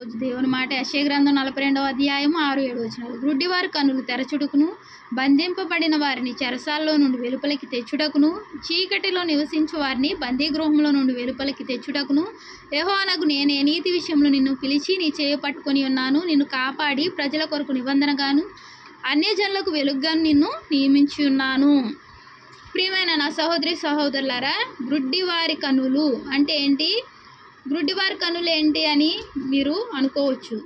రోజు దేవుని మాట. యశే గ్రంథం నలభై రెండవ అధ్యాయం ఆరు ఏడు వచ్చినారు గ్రుడ్డివారి కన్నులు తెరచుడుకును బంధింపబడిన వారిని చెరసాల్లో నుండి వెలుపలికి తెచ్చుటకును చీకటిలో నివసించు వారిని బందీగృహంలో నుండి వెలుపలికి తెచ్చుటకును. యెహోవానగు నేనే నీతి విషయంలో నిన్ను పిలిచి నీ చేయ పట్టుకొని ఉన్నాను. నిన్ను కాపాడి ప్రజల కొరకు నిబంధనగాను అన్యజనులకు వెలుగ్గాను నిన్ను నియమించి ఉన్నాను. ప్రియమైన నా సహోదరి సహోదరులారా గ్రుడ్డివారి కనులు అంటే ఏంటి? గ్రుడ్డివారి కనులు ఏంటి అని మీరు అనుకోవచ్చు.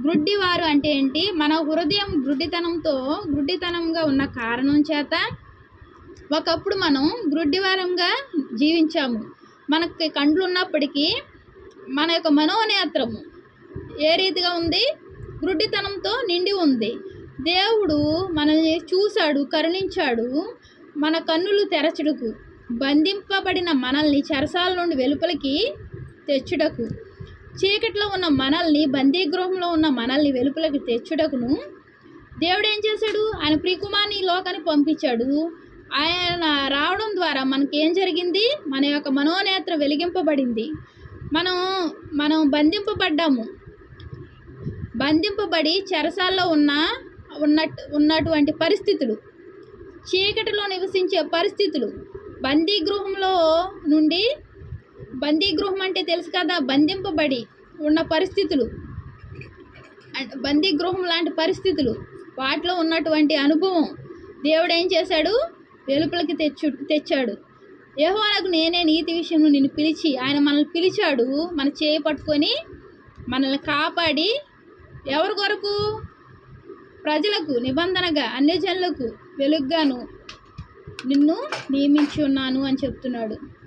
గ్రుడ్డివారు అంటే ఏంటి? మన హృదయం గ్రుడ్డితనంతో గ్రుడ్డితనంగా ఉన్న కారణం చేత ఒకప్పుడు మనం గ్రుడ్డివారంగా జీవించాము. మనకి కండ్లు ఉన్నప్పటికీ మన యొక్క మనోనేత్రము ఏ రీతిగా ఉంది? గ్రుడ్డితనంతో నిండి ఉంది. దేవుడు మనల్ని చూశాడు కరుణించాడు మన కన్నులు తెరచుడుకు. బంధింపబడిన మనల్ని చెరసాల నుండి వెలుపలికి తెచ్చుటకు. చీకట్లో ఉన్న మనల్ని బందీగృహంలో ఉన్న మనల్ని వెలుపులకు తెచ్చుటకును దేవుడు ఏం చేశాడు? ఆయన ప్రియకుమార్ని ఈ లోకానికి పంపించాడు. ఆయన రావడం ద్వారా మనకి ఏం జరిగింది? మన యొక్క మనోనేత్రం వెలిగింపబడింది. మనం మనం బంధింపబడ్డాము. బంధింపబడి చెరసాల్లో ఉన్న ఉన్నట్టు ఉన్నటువంటి పరిస్థితులు చీకటిలో నివసించే పరిస్థితులు బందీగృహంలో నుండి బందీగృహం అంటే తెలుసు కదా బంధింపబడి ఉన్న పరిస్థితులు. అండ్ బందీగృహం లాంటి పరిస్థితులు. వాటిలో ఉన్నటువంటి అనుభవం. దేవుడు ఏం చేశాడు? వెలుపలికి తెచ్చు తెచ్చాడు. యెహోవాకు నేనే నీతి విషయంలో నిన్ను పిలిచి ఆయన మనల్ని పిలిచాడు మన చేయి పట్టుకొని మనల్ని కాపాడి ఎవరి కొరకు? ప్రజలకు నిబంధనగా అన్ని జనులకు వెలుగ్గాను నిన్ను నియమించి ఉన్నాను అని చెప్తున్నాడు.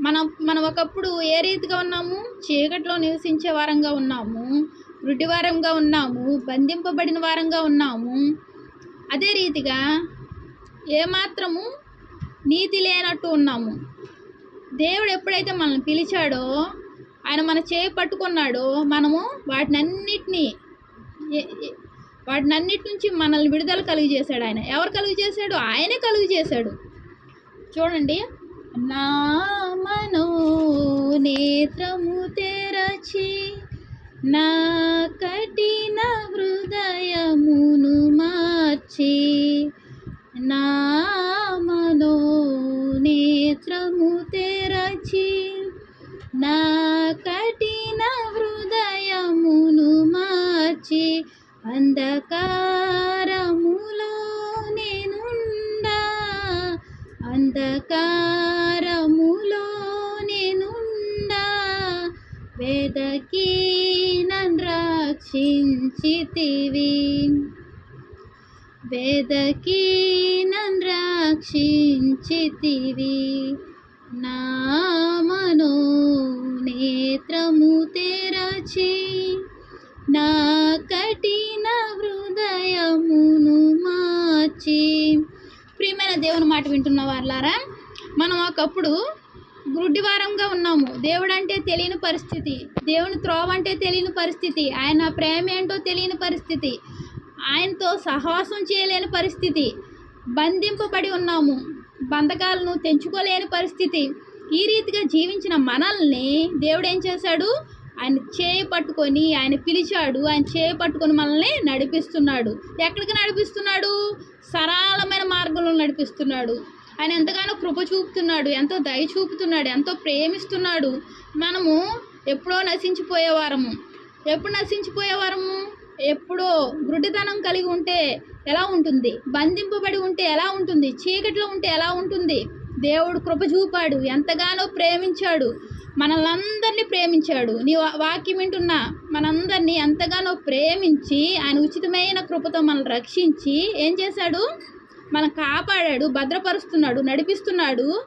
మనం మనం ఒకప్పుడు ఏ రీతిగా ఉన్నాము? చీకట్లో నివసించే వారంగా ఉన్నాము. రుడ్డివారంగా ఉన్నాము. బంధింపబడిన వారంగా ఉన్నాము. అదే రీతిగా ఏమాత్రము నీతి లేనట్టు ఉన్నాము. దేవుడు ఎప్పుడైతే మనల్ని పిలిచాడో ఆయన మన చేయి పట్టుకున్నాడో మనము వాటినన్నిటినీ వాటినన్నిటి నుంచి మనల్ని విడుదల కలుగు చేశాడు ఆయన. ఎవరు కలుగు చేశాడు? ఆయనే కలుగు చేశాడు. చూడండి. నా మనో నేత్రము తెరచి నా కఠిన హృదయమును మార్చి నా మనో నేత్రము తెరచి నా కఠిన హృదయమును మార్చి అంధకారములో నేనుండా. అంధకారములో వేదకి నన్ను రక్షించితివి వేదకి నన్ను రక్షించితివి నా మనో నేత్రము తెరచి నా కఠిన హృదయమును మార్చి. ప్రియమైన దేవుని మాట వింటున్న వాళ్ళారా మనం ఒకప్పుడు గుడ్డివారంగా ఉన్నాము. దేవుడు అంటే తెలియని పరిస్థితి. దేవుని త్రోవ అంటే తెలియని పరిస్థితి. ఆయన ప్రేమ ఏంటో తెలియని పరిస్థితి. ఆయనతో సహవాసం చేయలేని పరిస్థితి. బంధింపబడి ఉన్నాము. బంధకాలను తెంచుకోలేని పరిస్థితి. ఈ రీతిగా జీవించిన మనల్ని దేవుడు ఏం చేశాడు? ఆయన చేయి పట్టుకొని ఆయన పిలిచాడు. ఆయన చేయి పట్టుకొని మనల్ని నడిపిస్తున్నాడు. ఎక్కడికి నడిపిస్తున్నాడు? సరళమైన మార్గంలో నడిపిస్తున్నాడు. ఆయన ఎంతగానో కృప చూపుతున్నాడు ఎంతో దయ చూపుతున్నాడు ఎంతో ప్రేమిస్తున్నాడు. మనము ఎప్పుడో నశించిపోయేవారము. ఎప్పుడు నశించిపోయేవారము? ఎప్పుడో గుడ్డితనం కలిగి ఉంటే ఎలా ఉంటుంది? బంధింపబడి ఉంటే ఎలా ఉంటుంది? చీకటిలో ఉంటే ఎలా ఉంటుంది? దేవుడు కృప చూపాడు ఎంతగానో ప్రేమించాడు మనల్ని ప్రేమించాడు. నీ వా- వాక్యం వింటున్న మనందరినీ ఎంతగానో ప్రేమించి ఆయన ఉచితమైన కృపతో మనల్ని రక్షించి ఏం చేశాడు? మనం కాపాడాడు భద్రపరుస్తున్నాడు నడిపిస్తున్నాడు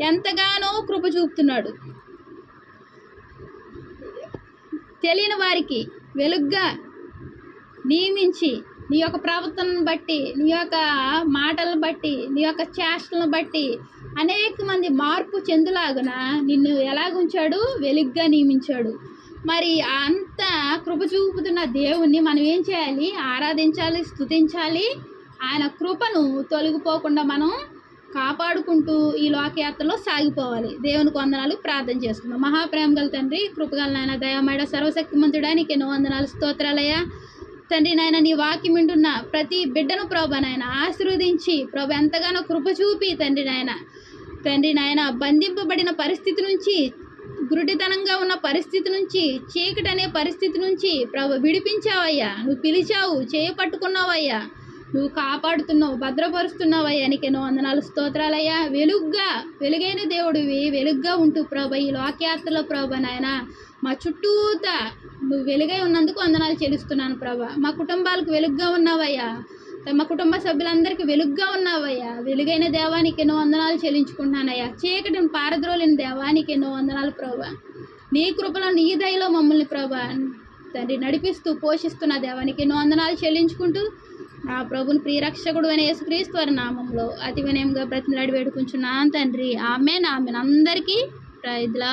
ఎంతగానో కృప చూపుతున్నాడు. తెలియని వారికి వెలుగ్గా నియమించి నీ యొక్క ప్రవర్తనను బట్టి నీ యొక్క మాటలను బట్టి నీ యొక్క చేష్టలను బట్టి అనేక మంది మార్పు చెందులాగున నిన్ను ఎలాగుంచాడు వెలుగ్గా నియమించాడు. మరి అంత కృప చూపుతున్న దేవుణ్ణి మనం ఏం చేయాలి? ఆరాధించాలి స్తుతించాలి ఆయన కృపను తొలగిపోకుండా మనం కాపాడుకుంటూ ఈ లోకయాత్రలో సాగిపోవాలి. దేవునికి వందనాలు ప్రార్థన చేసుకుందాం. మహాప్రేమ గల తండ్రి కృపగల నాయన దయామేడ సర్వశక్తిమంతుడానికి ఎన్నో వందనాలు స్తోత్రాలయ్యా. తండ్రి నాయన నీ వాక్యం వింటున్న ప్రతి బిడ్డను ప్రభ నాయన ఆశీర్వదించి ప్రభు ఎంతగానో కృప చూపి తండ్రి నాయన. తండ్రి నాయన బంధింపబడిన పరిస్థితి నుంచి గురుడితనంగా ఉన్న పరిస్థితి నుంచి చీకటి అనే పరిస్థితి నుంచి ప్రభు విడిపించావయ్యా. నువ్వు పిలిచావు చేయపట్టుకున్నావయ్యా నువ్వు కాపాడుతున్నావు భద్రపరుస్తున్నావయ్యా నీకు ఎన్నో వందనాలు. స్తోత్రాలయ్యా. వెలుగ్గా వెలుగైన దేవుడివి. వెలుగ్గా ఉంటూ ప్రభ ఈ లోకయాత్రలో ప్రభ నాయన మా చుట్టూత నువ్వు వెలుగై ఉన్నందుకు వందనాలు చెల్లిస్తున్నాను ప్రభ. మా కుటుంబాలకు వెలుగ్గా ఉన్నావయ్యా. మా కుటుంబ సభ్యులందరికీ వెలుగ్గా ఉన్నావయ్యా. వెలుగైన దేవానికి ఎన్నో వందనాలు చెల్లించుకుంటున్నానయ్యా. చీకటిని పారద్రోలిన దేవానికి ఎన్నో వందనాలు ప్రభా. నీ కృపలో నీ దయలో మమ్మల్ని ప్రభా తండ్రి నడిపిస్తూ పోషిస్తున్న దేవానికి ఎన్నో వందనాలు చెల్లించుకుంటూ నా ప్రభుని ప్రియరక్షకుడు అనే యేసుక్రీస్తు వారి నామంలో అతి వినయంగా బ్రతిమలాడి వేడుకుంటున్నాను తండ్రి. ఆమె ఆమెను. అందరికీ ప్రైజ్లా